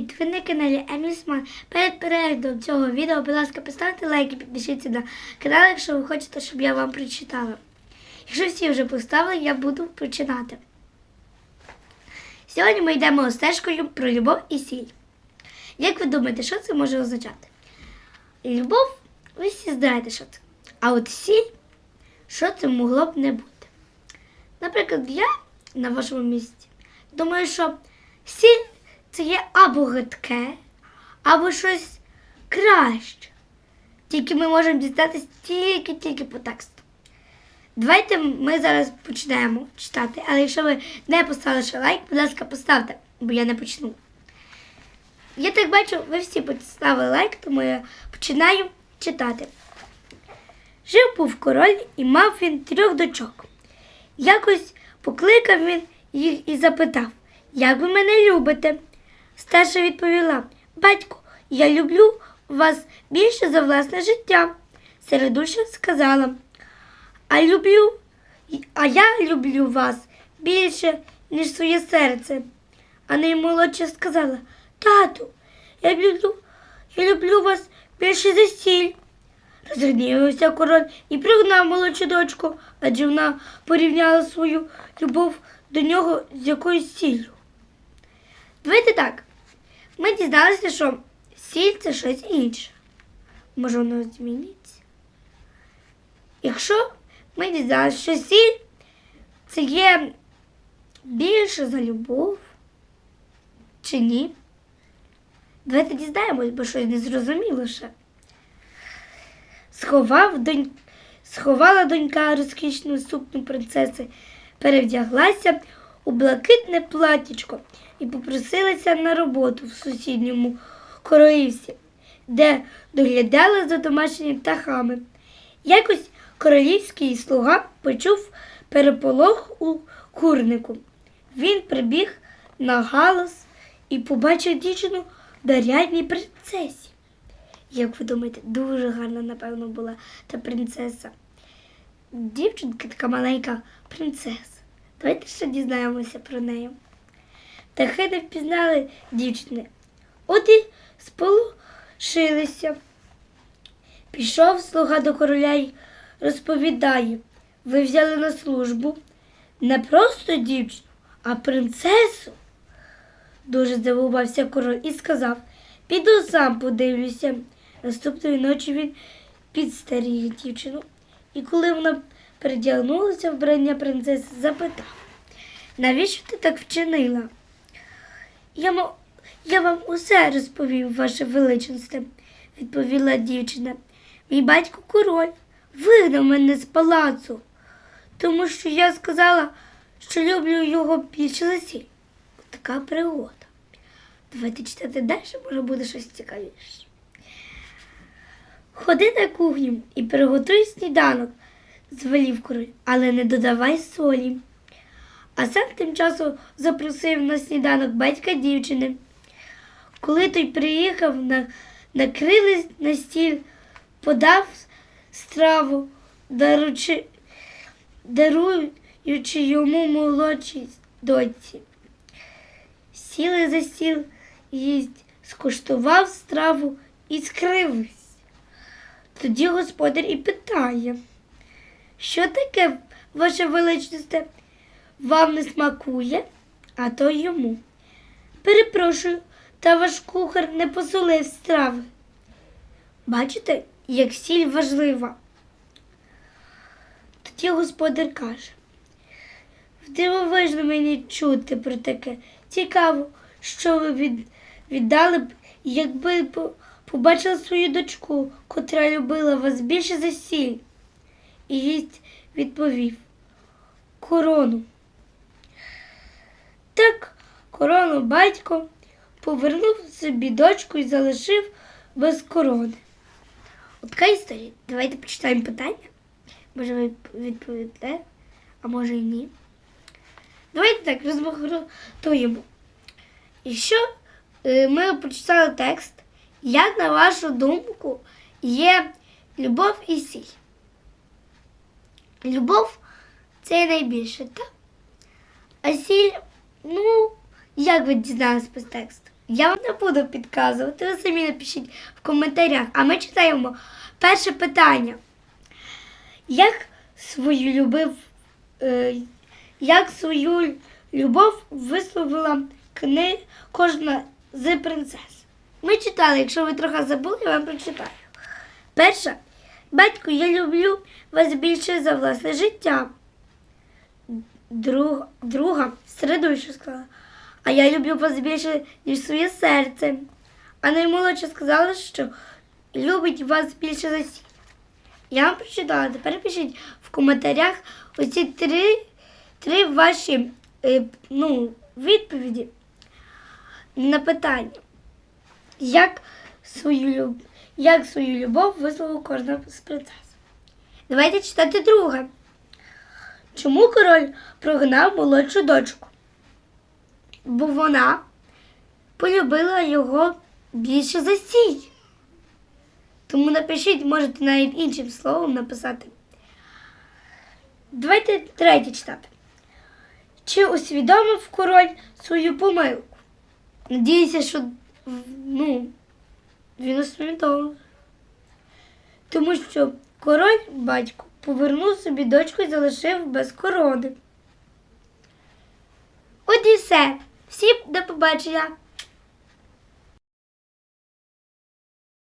привіт! Ви на каналі Емісман. Перед переглядом цього відео, будь ласка, поставте лайк і підпишіться на канал, якщо ви хочете, щоб я вам прочитала. Якщо всі вже поставили, я буду починати. Сьогодні ми йдемо стежкою про любов і сіль. Як ви думаєте, що це може означати? Любов, ви всі знаєте, що це. А от сіль, що це могло б не бути? Наприклад, я на вашому місці думаю, що сіль це є або гидке, або щось краще. Тільки ми можемо дізнатися тільки-тільки по тексту. Давайте ми зараз почнемо читати, але якщо ви не поставили ще лайк, будь ласка, поставте, бо я не почну. Я так бачу, ви всі поставили лайк, тому я починаю читати. Жив був король і мав він трьох дочок. Якось покликав він їх і запитав, як ви мене любите? Старша відповіла, батько, я люблю вас більше за власне життя. Середуща сказала, а люблю, а я люблю вас більше, ніж своє серце. А наймолодша сказала, тату, я люблю, я люблю вас більше за сіль. Розгнівався король і пригнав молодшу дочку, адже вона порівняла свою любов до нього з якоюсь сіллю. Давайте так. Ми дізналися, що сіль це щось інше. Може, воно зміниться? Якщо ми дізналися, що сіль це є більше за любов, чи ні? Давайте дізнаємось, бо щось не зрозуміло. Сховав донь... Сховала донька розкішну сукню принцеси, перевдяглася у блакитне платічко і попросилася на роботу в сусідньому королівстві, де доглядала за домашніми птахами. Якось королівський слуга почув переполох у курнику. Він прибіг на галас і побачив дівчину в нарядній принцесі. Як ви думаєте, дуже гарна, напевно, була та принцеса. Дівчинка така маленька принцеса. Давайте ще дізнаємося про неї. Птахи не впізнали дівчини. От і сполошилися. Пішов слуга до короля й розповідає, ви взяли на службу не просто дівчину, а принцесу. Дуже здивувався король і сказав, піду сам подивлюся. Наступної ночі він підстеріг дівчину, і коли вона передягнулася вбрання принцеси, запитав, навіщо ти так вчинила? Я, я вам усе розповів, ваше величенство, відповіла дівчина. Мій батько король вигнав мене з палацу, тому що я сказала, що люблю його більше за. Така пригода. Давайте читати далі, може буде щось цікавіше. Ходи на кухню і приготуй сніданок, звелів король, але не додавай солі. А сам тим часом запросив на сніданок батька дівчини. Коли той приїхав, на, накрили на стіл, подав страву, даручи, даруючи йому молодшій дочці. Сіли за стіл, їсть, скуштував страву і скривився. Тоді господар і питає, що таке, ваше величність, вам не смакує, а то йому. Перепрошую, та ваш кухар не посолив страви. Бачите, як сіль важлива. Тоді господар каже, Дивовижно мені чути про таке. Цікаво, що ви від, віддали б, якби по- побачили свою дочку, котра любила вас більше за сіль. І гість відповів корону. Так, корону батько повернув собі дочку і залишив без корони. От така історія. Давайте почитаємо питання. Може, ви відповідете, а може і ні. Давайте так розбагатуємо. Якщо е, ми прочитали текст, як на вашу думку є любов і сіль? Любов це найбільше, так? А сіль, ну, як ви дізналися по тексту? Я вам не буду підказувати, ви самі напишіть в коментарях. А ми читаємо перше питання. Як свою любив, е, як свою любов висловила кни кожна з принцес? Ми читали, якщо ви трохи забули, я вам прочитаю. Перша. Батько, я люблю вас більше за власне життя. Друг, друга, середуюча сказала. А я люблю вас більше, ніж своє серце. А наймолодша сказала, що любить вас більше за сіль. Я вам прочитала. Тепер пишіть в коментарях оці три, три ваші е, ну, відповіді на питання. Як свою, як свою любов висловив кожна з принцес? Давайте читати друге. Чому король прогнав молодшу дочку? Бо вона полюбила його більше за сіль. Тому напишіть, можете навіть іншим словом написати. Давайте третє читати. Чи усвідомив король свою помилку? Надіюся, що ну, він усвідомив. Тому що король батько повернув собі дочку і залишив без корони. От і все. Всім до побачення.